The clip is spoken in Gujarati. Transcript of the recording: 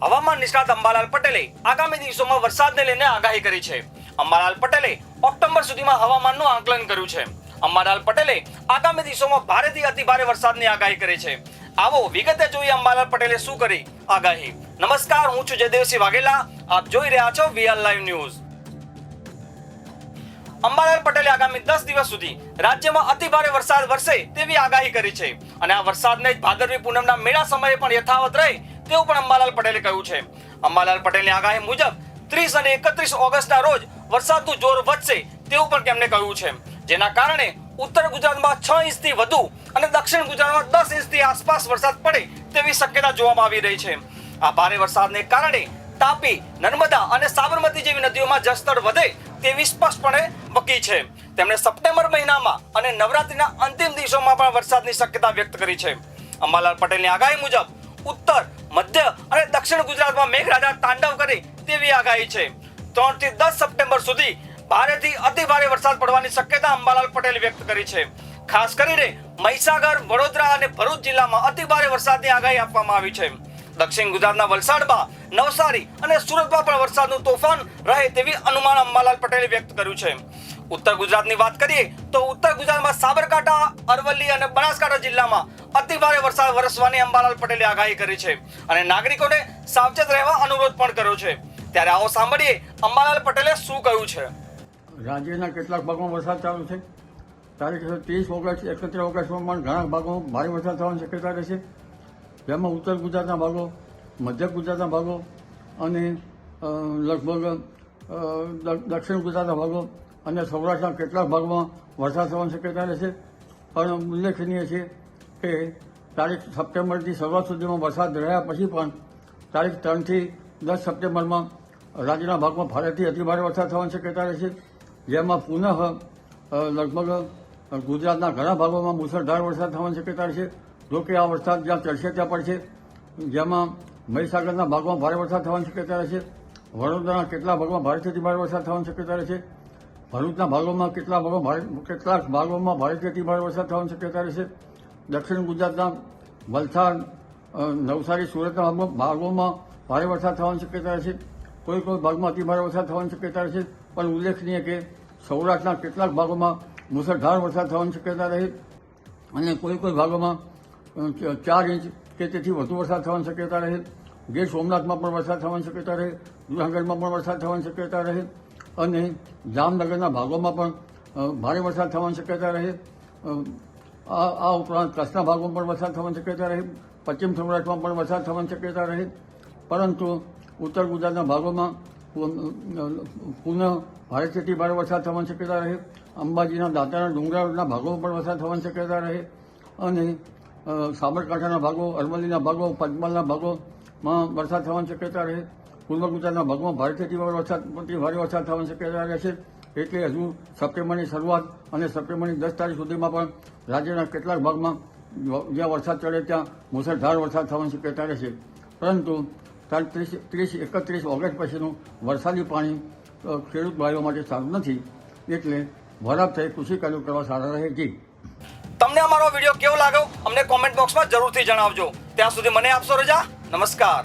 હવામાન નિષ્ણાત અંબાલાલ પટેલે આગામી દિવસોમાં વરસાદને લઈને આગાહી કરી છે. અંબાલાલ પટેલે ઓક્ટોબર સુધીમાં હવામાનનું આકલન કર્યું છે. અંબાલાલ પટેલે આગામી દિવસોમાં ભારેથી અતિભારે વરસાદની આગાહી કરી છે. આવો વિગતે જોઈએ અંબાલાલ પટેલે શું કરી આગાહી. નમસ્કાર, હું છું જયદેવસિંહ વાઘેલા. આપ જોઈ રહ્યા છો વીઆર લાઈવ ન્યૂઝ. અંબાલાલ પટેલે આગામી દસ દિવસ સુધી રાજ્યમાં અતિભારે વરસાદ વરસે તેવી આગાહી કરી છે. અને આ વરસાદને ભાદરવી પૂનમના મેળા સમયે પણ યથાવત રહે તેવું પણ અંબાલાલ પટેલે કહ્યું છે. અંબાલાલ પટેલની આગાહી મુજબ ત્રીસ અને એકત્રીસ ઓગસ્ટના રોજ વરસાદનું જોર વધશે તેવું પણ તેમણે કહ્યું છે. જેના કારણે ઉત્તર ગુજરાતમાં છ ઇંચથી વધુ અને દક્ષિણ ગુજરાતમાં દસ ઇંચથી આસપાસ વરસાદ પડે તેવી શક્યતા જોવામાં આવી રહી છે. આ ભારે વરસાદને કારણે તાપી, નર્મદા અને સાબરમતી જેવી નદીઓમાં જળસ્તર વધે તેવી સ્પષ્ટપણે વકી છે. તેમણે સપ્ટેમ્બર મહિનામાં અને નવરાત્રીના અંતિમ દિવસોમાં પણ વરસાદની શક્યતા વ્યક્ત કરી છે. અંબાલાલ પટેલની આગાહી મુજબ ઉત્તર, મધ્ય અને દક્ષિણ ગુજરાતમાં મેઘરાજા તાંડવ કરે તેવી આગાહી છે. ત્રણથી દસ સપ્ટેમ્બર સુધી ભારેથી અતિ ભારે વરસાદ પડવાની શક્યતા અંબાલાલ પટેલ વ્યક્ત કરી છે. ખાસ કરીને મહીસાગર, વડોદરા અને ભરૂચ જિલ્લામાં અતિ ભારે વરસાદની આગાહી આપવામાં આવી છે. દક્ષિણ ગુજરાતના વલસાડમાં નવસારી અને સુરતમાં પણ વરસાદનું તોફાન રહે તેવી અનુમાન અંબાલાલ પટેલે વ્યક્ત કર્યું છે. ઉત્તર ગુજરાતની વાત કરીએ તો ઉત્તર ગુજરાતમાં સાબરકાંઠા અરવલ્લી અને બનાસકાંઠા જિલ્લામાં અતિ ભારે વરસાદ વરસવાની અંબાલાલ પટેલે આગાહી કરી છે અને નાગરિકોને સાવચેત રહેવા અનુરોધ પણ કર્યો છે. ત્યારે આવો સાંભળીએ અંબાલાલ પટેલે શું કહ્યું છે. રાજ્યના કેટલાક ભાગમાં વરસાદ ચાલુ છે. તારીખ ત્રીસ ઓગસ્ટ, એકત્રીસ ઓગસ્ટમાં પણ ઘણા ભાગોમાં ભારે વરસાદ થવાની શક્યતા રહેશે. જેમાં ઉત્તર ગુજરાતના ભાગો, મધ્ય ગુજરાતના ભાગો અને લગભગ દક્ષિણ ગુજરાતના ભાગો અને સૌરાષ્ટ્રના કેટલાક ભાગમાં વરસાદ થવાની શક્યતા રહેશે. પણ ઉલ્લેખનીય છે કે તારીખ સપ્ટેમ્બરથી શરૂઆત સુધીમાં વરસાદ રહ્યા પછી પણ તારીખ ત્રણથી દસ સપ્ટેમ્બરમાં રાજ્યના ભાગમાં ભારેથી અતિભારે વરસાદ થવાની શક્યતા રહેશે, જેમાં પુનઃ લગભગ ગુજરાતના ઘણા ભાગોમાં મુસળધાર વરસાદ થવાની શક્યતા રહેશે. જો કે આ વરસાદ જ્યાં ચડશે ત્યાં પડશે, જેમાં મહીસાગરના ભાગમાં ભારે વરસાદ થવાની શક્યતા રહેશે. વડોદરાના કેટલા ભાગમાં ભારેથી અતિભારે વરસાદ થવાની શક્યતા રહેશે. ભરૂચના ભાગોમાં કેટલા ભાગો ભારે કેટલાક ભાગોમાં ભારેથી અતિભારે વરસાદ થવાની શક્યતા રહેશે દક્ષિણ ગુજરાતના વલસાડ નવસારી, સુરતના ભાગો- ભાગોમાં ભારે વરસાદ થવાની શક્યતા રહેશે કોઈ કોઈ ભાગમાં અતિભારે વરસાદ થવાની શક્યતા રહેશે પણ ઉલ્લેખનીય કે સૌરાષ્ટ્રના કેટલાક ભાગોમાં મુસળધાર વરસાદ થવાની શક્યતા રહે. અને કોઈ કોઈ ભાગોમાં ચાર ઇંચ કે તેથી વધુ વરસાદ થવાની શક્યતા રહે. ગીર સોમનાથમાં પણ વરસાદ થવાની શક્યતા રહે. જુનાગઢમાં પણ વરસાદ થવાની શક્યતા રહે. અને જામનગરના ભાગોમાં પણ ભારે વરસાદ થવાની શક્યતા રહે. આ ઉપરાંત કચ્છના ભાગોમાં પણ વરસાદ થવાની શક્યતા રહે. પશ્ચિમ સૌરાષ્ટ્રમાં પણ વરસાદ થવાની શક્યતા રહે. પરંતુ ઉત્તર ગુજરાતના ભાગોમાં પુનઃ ભારેથી ભારે વરસાદ થવાની શક્યતા રહે. અંબાજીના દાંતાના ડુંગરાળના ભાગોમાં પણ વરસાદ થવાની શક્યતા રહે. અને સાબરકાંઠાના ભાગો, અરવલ્લીના ભાગો, પંચમહાલના ભાગોમાં વરસાદ થવાની શક્યતા રહે. પૂર્વ ગુજરાતના ભાગમાં ભારે વરસાદ અતિ ભારે વરસાદ થવાની શક્યતા રહેશે એટલે હજુ સપ્ટેમ્બરની શરૂઆત અને સપ્ટેમ્બરની દસ તારીખ સુધીમાં પણ રાજ્યના કેટલાક ભાગમાં જ્યાં વરસાદ ચડે ત્યાં મુસળધાર વરસાદ થવાની શક્યતા રહેશે પરંતુ ત્રીસ ત્રીસ એકત્રીસ ઓગસ્ટ પછીનું વરસાદી પાણી ખેડૂત ભાઈઓ માટે સારું નથી. એટલે વરાપ થઈ કૃષિ કાર્યો કરવા સારા રહે છે તમને અમારો વીડિયો કેવો લાગ્યો? અમને કોમેન્ટ બોક્સમાં જરૂરથી જણાવજો. ત્યાં સુધી મને આપશો રજા? નમસ્કાર.